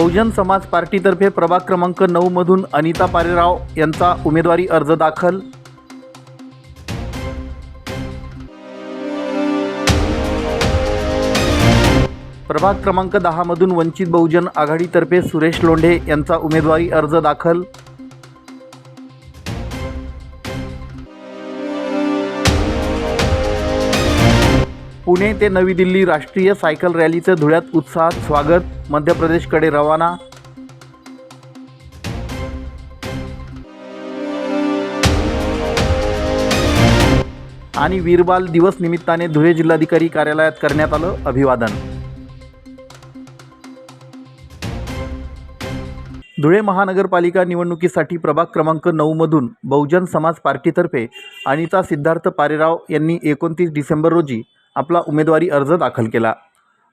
बहुजन समाज पार्टीतर्फे प्रभाग क्रमांक नऊ मधून अनिता पारेराव यांचा उमेदवारी अर्ज दाखल. प्रभाग क्रमांक दहा मधून वंचित बहुजन आघाडीतर्फे सुरेश लोंढे यांचा उमेदवारी अर्ज दाखल. पुणे ते नवी दिल्ली राष्ट्रीय सायकल रॅलीचं धुळ्यात उत्साहात स्वागत. मध्य प्रदेशकडे रवाना. आणि वीरबाल दिवस निमित्ताने धुळे जिल्हाधिकारी कार्यालयात करण्यात आलं अभिवादन. धुळे महानगरपालिका निवडणुकीसाठी प्रभाग क्रमांक नऊमधून बहुजन समाज पार्टीतर्फे अनिता सिद्धार्थ पारेराव यांनी एकोणतीस डिसेंबर रोजी आपला उमेदवारी अर्ज दाखल केला.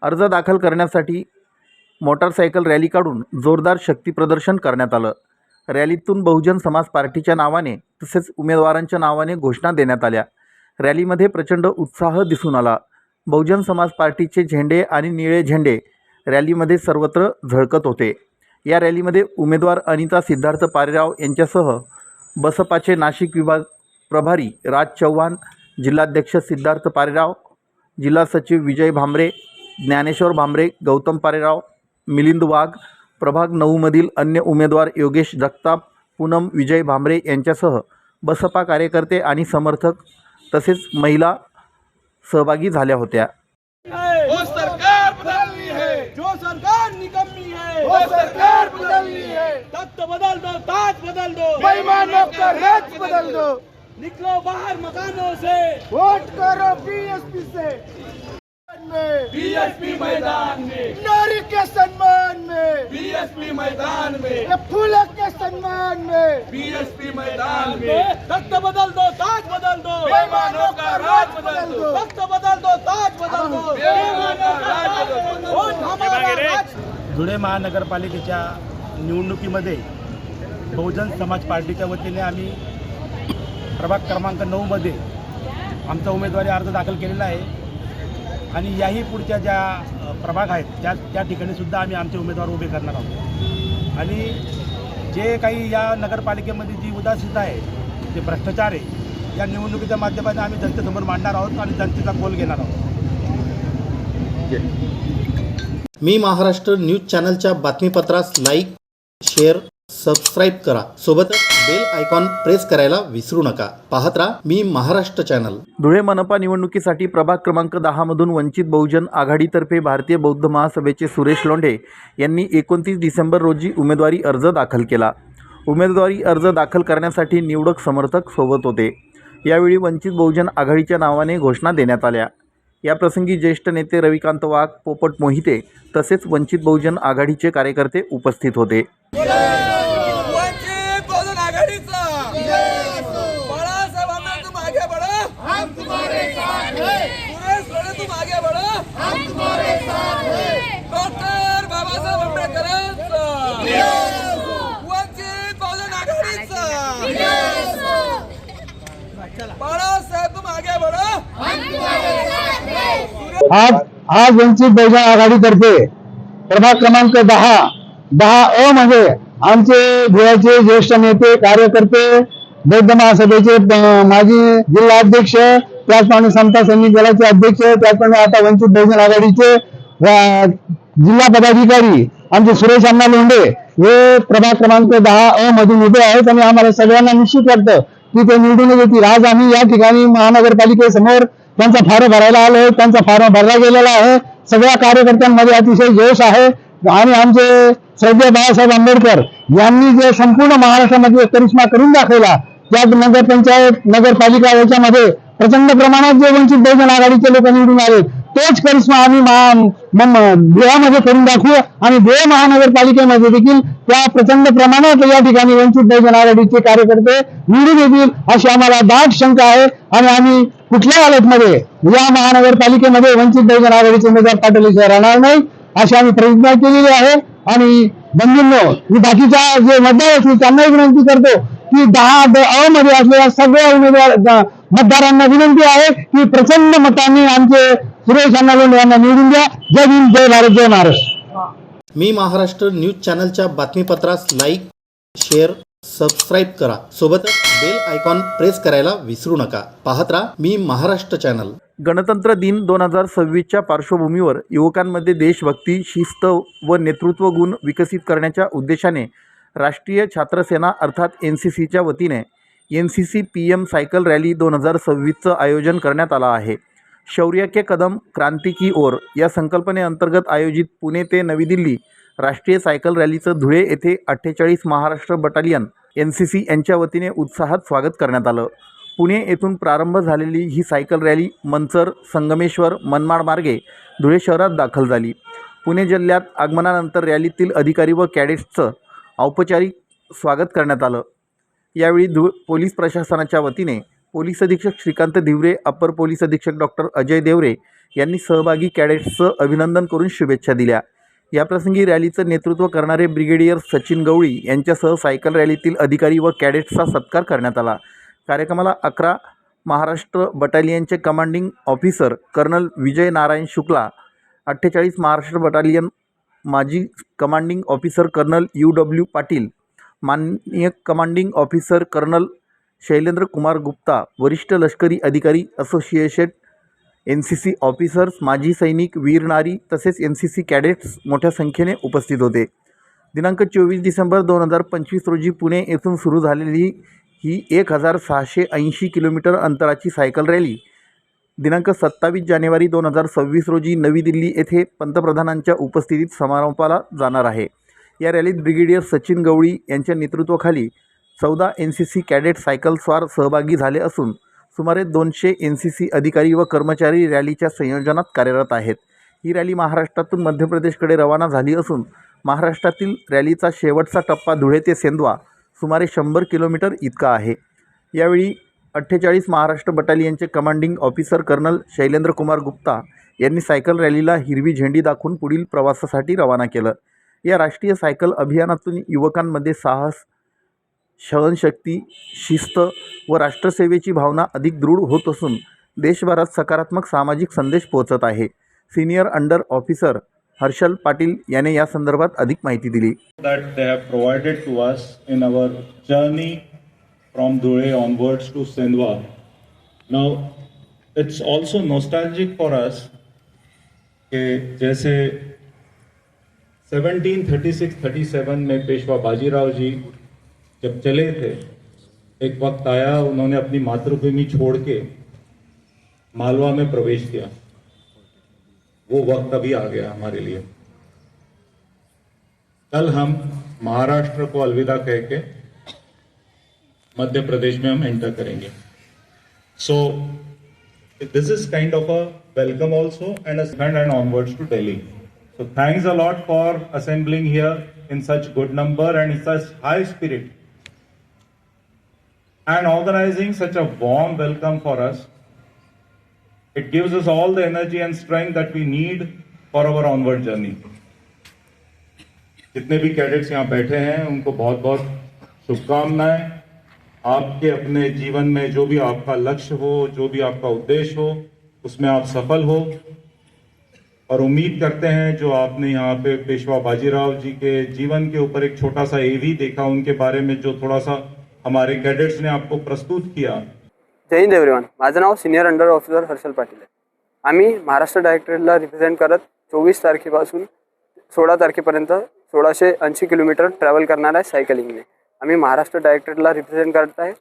अर्ज दाखल करण्यासाठी मोटारसायकल रॅली काढून जोरदार शक्तीप्रदर्शन करण्यात आलं. रॅलीतून बहुजन समाज पार्टीच्या नावाने तसेच उमेदवारांच्या नावाने घोषणा देण्यात आल्या. रॅलीमध्ये प्रचंड उत्साह दिसून आला. बहुजन समाज पार्टीचे झेंडे आणि निळे झेंडे रॅलीमध्ये सर्वत्र झळकत होते. या रॅलीमध्ये उमेदवार अनिता सिद्धार्थ पारेराव यांच्यासह बसपाचे नाशिक विभाग प्रभारी राज चव्हाण जिल्हाध्यक्ष सिद्धार्थ पारेराव जिल्हा सचिव विजय भांबरे ज्ञानेश्वर भांबरे गौतम पारेराव मिलिंद वाघ प्रभाग नऊमधील अन्य उमेदवार योगेश जगताप पूनम विजय भांबरे यांच्यासह बसपा कार्यकर्ते आणि समर्थक तसेच महिला सहभागी झाल्या होत्या. वो सरकार बदलनी है जो सरकार निकम्मी है वो सरकार बदलनी है तख्त बदल दो ताज बदल दो। निकलो बाहर मकानों से। वोट करो बीएसपी से। में बीएसपी मैदान में। नारी के सम्मान में। बीएसपी मैदान में। ये फूलों के सम्मान में। बीएसपी मैदान में। तख्त बदल दो ताज बदल दो। बेईमानों का राज बदल दो। तख्त बदल दो ताज बदल दो। बेईमानों का राज बदल दो। धुळे महानगरपालिकेच्या निवडणुकीमध्ये बहुजन समाज पार्टीच्या वतीने आम्ही प्रभाग क्रमांक नऊमध्ये आमचा उमेदवारी अर्ज दाखल केलेला आहे. आणि याही पुढच्या ज्या प्रभाग आहेत त्या त्या ठिकाणीसुद्धा आम्ही आमचे उमेदवार उभे करणार आहोत. आणि जे काही या नगरपालिकेमध्ये जी उदासीनता आहे जे भ्रष्टाचार आहे या निवडणुकीच्या माध्यमातून आम्ही जनतेसमोर मांडणार आहोत आणि जनतेचा कोल घेणार आहोत. मी महाराष्ट्र न्यूज चॅनलच्या बातमीपत्रास लाईक शेअर सबस्क्राईब करा. सोबतच बेल आयकॉन प्रेस करायला विसरू नका. पाहत राहा मी महाराष्ट्र चॅनल. धुळे मनपा निवडणुकीसाठी प्रभाग क्रमांक दहा मधून वंचित बहुजन आघाडीतर्फे भारतीय बौद्ध महासभेचे सुरेश लोंढे यांनी एकोणतीस डिसेंबर रोजी उमेदवारी अर्ज दाखल केला. उमेदवारी अर्ज दाखल करण्यासाठी निवडक समर्थक सोबत होते. यावेळी वंचित बहुजन आघाडीच्या नावाने घोषणा देण्यात आल्या. याप्रसंगी ज्येष्ठ नेते रविकांत वाघ पोपट मोहिते तसेच वंचित बहुजन आघाडीचे कार्यकर्ते उपस्थित होते वंचित बहुजन आघाडीचा बाळासाहेब आंबेडकर तुम आगे बढ़ो हम तुम्हारे साथ हैं सुरेश लोढ़े तुम आगे बढ़ो। हम तुम्हारे साथ हैं। डॉक्टर बाबासाहेब आंबेडकरांचा। वंचित बहुजन आघाडीचा। बाळासाहेब तुम आगे बढ़ो। आज आज वंचित बहुजन आघाडीतर्फे प्रभाग क्रमांक दहा दहा अ मध्ये आमचे धुळ्याचे ज्येष्ठ नेते कार्यकर्ते बौद्ध महासभेचे माजी जिल्हा अध्यक्ष त्याचप्रमाणे समता सैनिक दलाचे अध्यक्ष त्याचप्रमाणे आता वंचित बहुजन आघाडीचे जिल्हा पदाधिकारी आमचे सुरेश अण्णा लोंढे हे प्रभाग क्रमांक दहा अ मधून उभे आहेत आणि आम्हाला सगळ्यांना निश्चित वाटतं की ते निवडून येतील. आज आम्ही या ठिकाणी महानगरपालिकेसमोर त्यांचा फॉर्म भरायला आलो त्यांचा फॉर्म भरला गेलेला आहे. सगळ्या कार्यकर्त्यांमध्ये अतिशय जोश आहे. आणि आमचे श्रद्धेय बाळासाहेब आंबेडकर यांनी जे संपूर्ण महाराष्ट्रामध्ये करिश्मा करून दाखवला त्या नगरपंचायत नगरपालिका याच्यामध्ये प्रचंड प्रमाणात जे वंचित बहुजन आघाडीचे लोक निवडून आले तोच करिश्मा आम्ही गोव्यामध्ये करून दाखवू आणि धुळे महानगरपालिकेमध्ये देखील त्या प्रचंड प्रमाणात या ठिकाणी वंचित बहुजन आघाडीचे कार्यकर्ते निवडून येतील अशी आम्हाला दाट शंका आहे आणि आम्ही कुठल्या हालतमध्ये या महानगरपालिकेमध्ये वंचित बहुजन आघाडीचे उमेदवार पाठवल्याशिवाय राहणार नाही अशी आम्ही प्रतिज्ञा केलेली आहे. आणि बंधूंनो मी बाकीच्या जे मतदार असतील त्यांनाही विनंती करतो की दहा द अ मध्ये असलेल्या सगळ्या उमेदवार मतदारांना विनंती आहे की प्रचंड मतांनी आमचे सुरेश अण्णा लोंढे यांना निवडून द्या. जय भीम जय भारत जय महाराष्ट्र. मी महाराष्ट्र न्यूज चॅनलच्या बातमीपत्रास लाईक शेअर सबस्क्राईब करा. सोबतच बेल आयकॉन प्रेस करायला विसरू नका. पाहत राहा मी महाराष्ट्र चॅनल. गणतंत्र दिन दोन हजार सव्वीसच्या पार्श्वभूमीवर युवकांमध्ये देशभक्ती शिस्त व नेतृत्व गुण विकसित करण्याच्या उद्देशाने राष्ट्रीय छात्रसेना अर्थात एन सी सीच्या वतीने N C C P M cycle rally दोन हजार सव्वीसचं आयोजन करण्यात आलं आहे. शौर्य के कदम क्रांती की ओर या संकल्पनेअंतर्गत आयोजित पुणे ते नवी दिल्ली राष्ट्रीय सायकल रॅलीचं धुळे येथे अठ्ठेचाळीस Maharashtra battalion N C C यांच्या वतीने उत्साहात स्वागत करण्यात आलं. पुणे येथून प्रारंभ झालेली ही सायकल रॅली मंचर संगमेश्वर मनमाड मार्गे धुळे शहरात दाखल झाली. पुणे जिल्ह्यात आगमनानंतर रॅलीतील अधिकारी व कॅडेट्सचं औपचारिक स्वागत करण्यात आलं. यावेळी धु पोलीस प्रशासनाच्या वतीने पोलीस अधीक्षक श्रीकांत धिवरे अप्पर पोलीस अधीक्षक डॉक्टर अजय देवरे यांनी सहभागी कॅडेट्सचं अभिनंदन करून शुभेच्छा दिल्या. याप्रसंगी रॅलीचं नेतृत्व करणारे ब्रिगेडियर सचिन गवळी यांच्यासह सायकल रॅलीतील अधिकारी व कॅडेट्सचा सत्कार करण्यात आला. कार्यक्रमाला अकरा Maharashtra बटालियनचे commanding officer colonel Vijay Narayan Shukla अठ्ठेचाळीस महाराष्ट्र बटालियन माजी commanding officer colonel U W Patil माननीय commanding officer colonel Shailendra Kumar Gupta वरिष्ठ लष्करी अधिकारी association N C C officers माजी सैनिक वीर नारी तसेच एन सी सी कॅडेट्स मोठ्या संख्येने उपस्थित होते. दिनांक चोवीस डिसेंबर दोन हजार पंचवीस रोजी पुणे येथून सुरू झालेली ही एक हजार सहाशे ऐंशी किलोमीटर अंतराची सायकल रॅली. दिनांक सत्तावीस जानेवारी दोन हजार सव्वीस रोजी नवी दिल्ली येथे पंतप्रधानांच्या उपस्थितीत समारोपाला जाणार आहे. या रॅलीत ब्रिगेडियर सचिन गवळी यांच्या नेतृत्वाखाली चौदा एन सी सी कॅडेट सायकलस्वार सहभागी झाले असून सुमारे दोनशे एन सी सी अधिकारी व कर्मचारी रॅलीच्या संयोजनात कार्यरत आहेत. ही रॅली महाराष्ट्रातून मध्य प्रदेशकडे रवाना झाली असून महाराष्ट्रातील रॅलीचा शेवटचा टप्पा धुळे ते सेंदवा सुमारे शंभर किलोमीटर इतका आहे. यावेळी अठ्ठेचाळीस Maharashtra बटालियनचे commanding officer colonel Shailendra Kumar Gupta यांनी सायकल रॅलीला हिरवी झेंडी दाखवून पुढील प्रवासासाठी रवाना केलं. या राष्ट्रीय सायकल अभियानातून युवकांमध्ये साहस सहनशक्ती शिस्त व राष्ट्रसेवेची भावना अधिक दृढ होत असून देशभरात सकारात्मक सामाजिक संदेश पोहोचत आहे senior under officer Harshal Patil याने या संदर्भात अधिक माहिती दिली that they have provided to us in our journey from Dure onwards to Sendwa. Now, it's also nostalgic for us जैसे 1736-37 में पेशवा बाजीराव जी जब चले थे, एक वक्त आया, उन्होंने अपनी मातृभूमि छोड़ के मालवा में प्रवेश किया। वो वक्त अभी आ गया हमारे लिए। कल हम महाराष्ट्र को अलविदा कह के मध्य प्रदेश में हम एंटर करेंगे। So this is kind of a welcome also and and onwards to Delhi so thanks a lot for assembling here in such good number and in such high spirit and organizing such a warm welcome for us. It gives us all the energy and strength that we need for our onward journey. जितने भी cadets यहाँ बैठे हैं, उनको बहुत बहुत शुभकामनाएँ आपके अपने जीवन में जो भी आपका लक्ष्य हो, जो भी आपका उद्देश्य हो, उसमें आप सफल हो और उम्मीद करते हैं जो आपने यहाँ पे पेशवा बाजीराव जी के जीवन के ऊपर एक छोटा सा एवी देखा उनके बारे में जो थोड़ा सा हमारे कैडेट्स ने आपको प्रस्तुत किया। जय हिंद एव्हरीवन माझं नाव senior under officer Harshal Patil आहे. आम्ही महाराष्ट्र डायरेक्टरेटला रिप्रेझेंट करत चोवीस तारखेपासून सोळा तारखेपर्यंत सोळाशे ऐंशी किलोमीटर ट्रॅव्हल करणार आहे सायकलिंगने आम्ही महाराष्ट्र डायरेक्टरेटला रिप्रेझेंट करत आहे.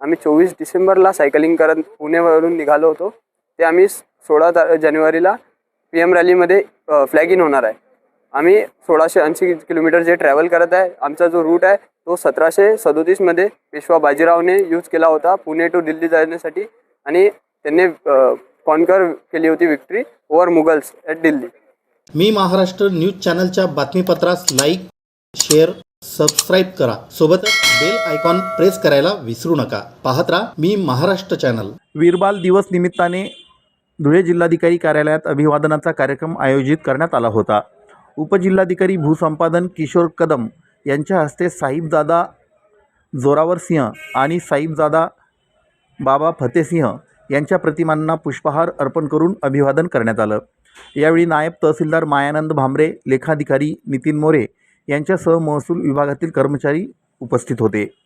आम्ही चोवीस डिसेंबरला सायकलिंग करत पुणेवरून निघालो होतो. ते आम्ही सोळा ता जानेवारीला पी एम रॅलीमध्ये फ्लॅग इन होणार आहे. आम्ही सोळाशे ऐंशी किलोमीटर जे ट्रॅव्हल करत आहे आमचा जो रूट आहे तो सतराशे सदोतीसमध्ये पेशवा बाजीरावने यूज केला होता पुणे टू दिल्ली जाण्यासाठी. आणि त्यांनी कॉन्कर केली होती victory over Mughals at Delhi. Me Maharashtra news चॅनलच्या बातमीपत्रास लाईक शेअर सबस्क्राईब करा. सोबतच बेल आयकॉन प्रेस करायला विसरू नका. पाहत राहा मी महाराष्ट्र चॅनल वीरबाल दिवस निमित्ताने धुळे जिल्हाधिकारी कार्यालयात अभिवादनाचा कार्यक्रम आयोजित करण्यात आला होता. उपजिल्हाधिकारी भूसंपादन किशोर कदम यांच्या हस्ते साहिबजादा जोरावर सिंह आणि साहिबजादा बाबा फतेसिंह यांच्या प्रतिमांना पुष्पहार अर्पण करून अभिवादन करण्यात आलं. यावेळी नायब तहसीलदार मायानंद भांबरे लेखाधिकारी नितीन मोरे यांच्यासह महसूल विभागातील कर्मचारी उपस्थित होते.